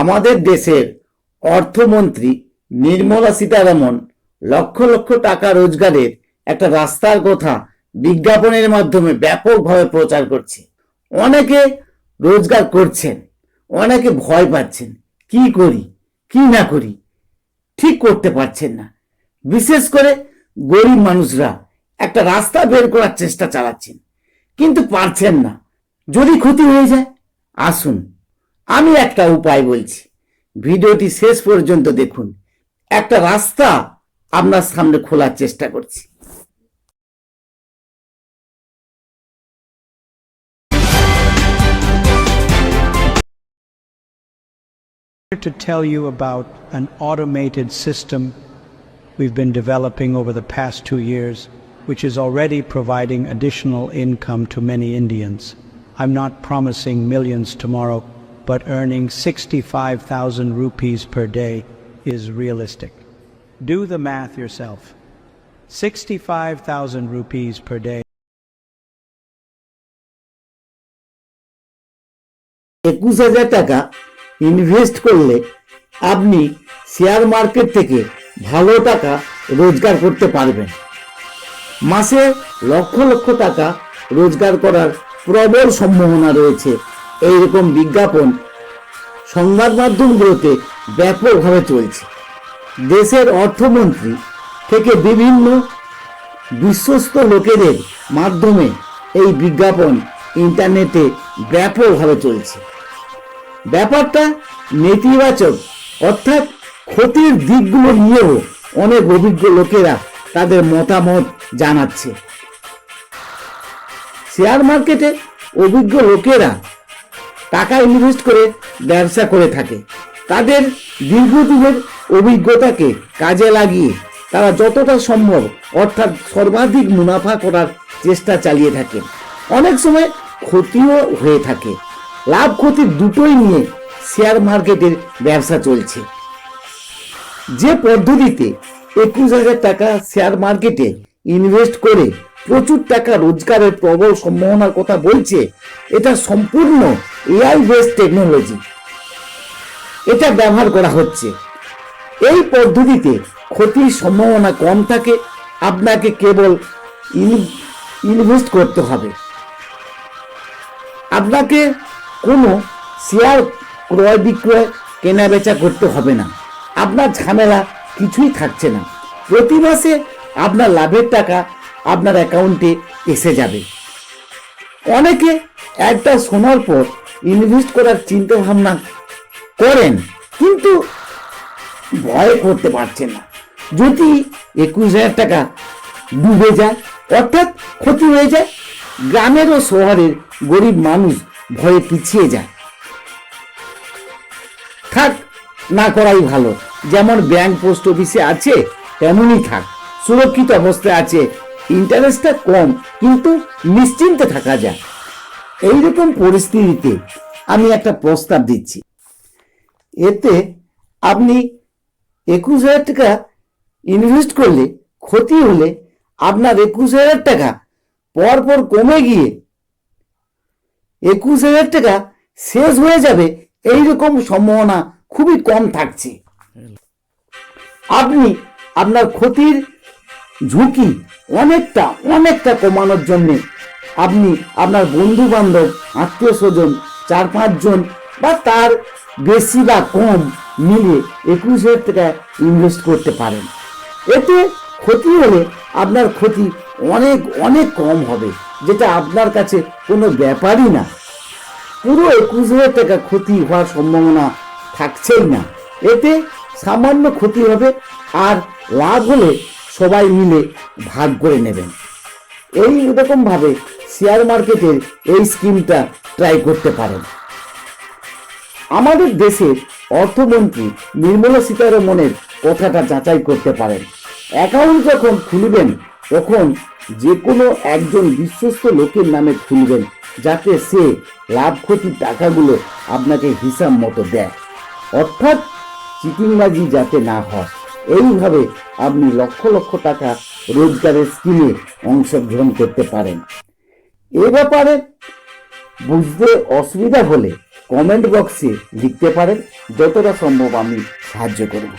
আমাদের দেশের অর্থমন্ত্রী নির্মলা সীতারামন লক্ষ লক্ষ টাকা রোজগারের একটা রাস্তার কথা বিজ্ঞাপনের মাধ্যমে ব্যাপকভাবে প্রচার করছে। অনেকে রোজগার করছেন, অনেকে ভয় পাচ্ছেন, কি করি, কি না করি, ঠিক করতে পারছেন না। বিশেষ করে গরিব মানুষরা একটা রাস্তা বের করার চেষ্টা চালাচ্ছেন, কিন্তু পারছেন না। যদি ক্ষতি হয়ে যায়, আসুন। আমি একটা উপায় বলছি ভিডিওটি শেষ পর্যন্ত দেখুন একটা রাস্তা আপনার সামনে খোলার চেষ্টা করছি here to tell you about an automated system we've been developing over the past two years, which is already providing additional income to many Indians. I'm not promising millions tomorrow, but earning 65,000 rupees per day is realistic. Do the math yourself. 65,000 rupees per day. একুশ হাজার টাকা invest করলে আপনি share market থেকে ভালো টাকা রোজগার করতে পারবেন মাসে লক্ষ লক্ষ টাকা রোজগার করার প্রবল সম্ভাবনা রয়েছে এইরকম বিজ্ঞাপন সংবাদ মাধ্যমগুলোতে ব্যাপকভাবে চলছে। দেশের অর্থমন্ত্রী থেকে বিভিন্ন বিশ্বস্ত লোকেদের মাধ্যমে এই বিজ্ঞাপন ইন্টারনেটে ব্যাপকভাবে চলছে। ব্যাপারটা নেতিবাচক, অর্থাৎ ক্ষতির দিকগুলো নিয়েও অনেক অভিজ্ঞ লোকেরা তাদের মতামত জানাচ্ছে। শেয়ার মার্কেটে অভিজ্ঞ লোকেরা টাকা ইনভেস্ট করে ব্যবসা করে থাকে। তাদের দীর্ঘদিনের অভিজ্ঞতাকে কাজে লাগিয়ে তারা যতটা সম্ভব অর্থাৎ সর্বাধিক মুনাফা করার চেষ্টা চালিয়ে থাকে। অনেক সময় ক্ষতিও হয়ে থাকে। লাভ ক্ষতি দুটোই নিয়ে শেয়ার মার্কেটের ব্যবসা চলছে। যে পদ্ধতিতে একুশ হাজার টাকা শেয়ার মার্কেটে ইনভেস্ট করে প্রচুর টাকা রোজগারের প্রবল সম্ভাবনার কথা বলছে, এটা সম্পূর্ণ এআই বেসড টেকনোলজি এটা ব্যবহার করা হচ্ছে। এই পদ্ধতিতে ক্ষতির সম্ভাবনা কম থাকে, আপনাকে কেবল ইনভেস্ট করতে হবে। আপনাকে কোনো শেয়ার ক্রয় বিক্রয় কেনা বেচা করতে হবে না। আপনার ঝামেলা কিছুই থাকছে না। প্রতি মাসে আপনার লাভের টাকা আপনার অ্যাকাউন্টে এসে যাবে। অনেকে একটা শোনার পর ইনভেস্ট করার চিন্তা ভাবনা করেন, কিন্তু ভয় করতে পারছেন না। যদি একুশ হাজার টাকা ডুবে যায়, অর্থাৎ ক্ষতি হয়ে যায়, গ্রামের ও শহরের গরিব মানুষ ভয়ে পিছিয়ে যায়। থাক, না করাই ভালো। যেমন ব্যাংক পোস্ট অফিসে আছে, তেমনই থাক। সুরক্ষিত অবস্থায় আছে ইন্টারেস্টটা কম, কিন্তু নিশ্চিন্তে থাকা যায়। এইরকম পরিস্থিতিতে আমি একটা প্রস্তাব দিচ্ছি। এতে আপনি একুশ হাজার টাকা ইনভেস্ট করলে ক্ষতি হলে আপনার একুশ হাজার টাকা পরপর কমে গিয়ে একুশ হাজার টাকা শেষ হয়ে যাবে এইরকম সম্ভাবনা খুবই কম থাকছে। আপনি আপনার ক্ষতির ঝুঁকি অনেকটা অনেকটা কমানোর জন্যে আপনি আপনার বন্ধু বান্ধব আত্মীয় স্বজন চার পাঁচজন বা তার বেশি বা কম মিলে একুশ হাজার টাকা ইনভেস্ট করতে পারেন। এতে ক্ষতি হলে আপনার ক্ষতি অনেক অনেক কম হবে, যেটা আপনার কাছে কোনো ব্যাপারই না। পুরো একুশ হাজার টাকা ক্ষতি হওয়ার সম্ভাবনা থাকছেই না। এতে সামান্য ক্ষতি হবে আর লাভ হলে সবাই মিলে ভাগ করে নেবেন। এই রকমভাবে শেয়ার মার্কেটের এই স্কিমটা ট্রাই করতে পারেন। আমাদের দেশের অর্থমন্ত্রী নির্মলা সীতারমনের কথাটা যাচাই করতে পারেন। অ্যাকাউন্ট যখন খুলবেন, তখন যে কোনো একজন বিশ্বস্ত লোকের নামে খুলবেন, যাতে সে লাভ ক্ষতির টাকাগুলো আপনাকে হিসাব মতো দেয়। অর্থাৎ চিটিংবাজি যাতে না হয়। এইভাবে আপনি লক্ষ লক্ষ টাকা রোজগারের স্কিমে অংশগ্রহণ করতে পারেন। এ ব্যাপারে বুঝতে অসুবিধা হলে কমেন্ট বক্সে লিখতে পারেন, যতটা সম্ভব আমি সাহায্য করব।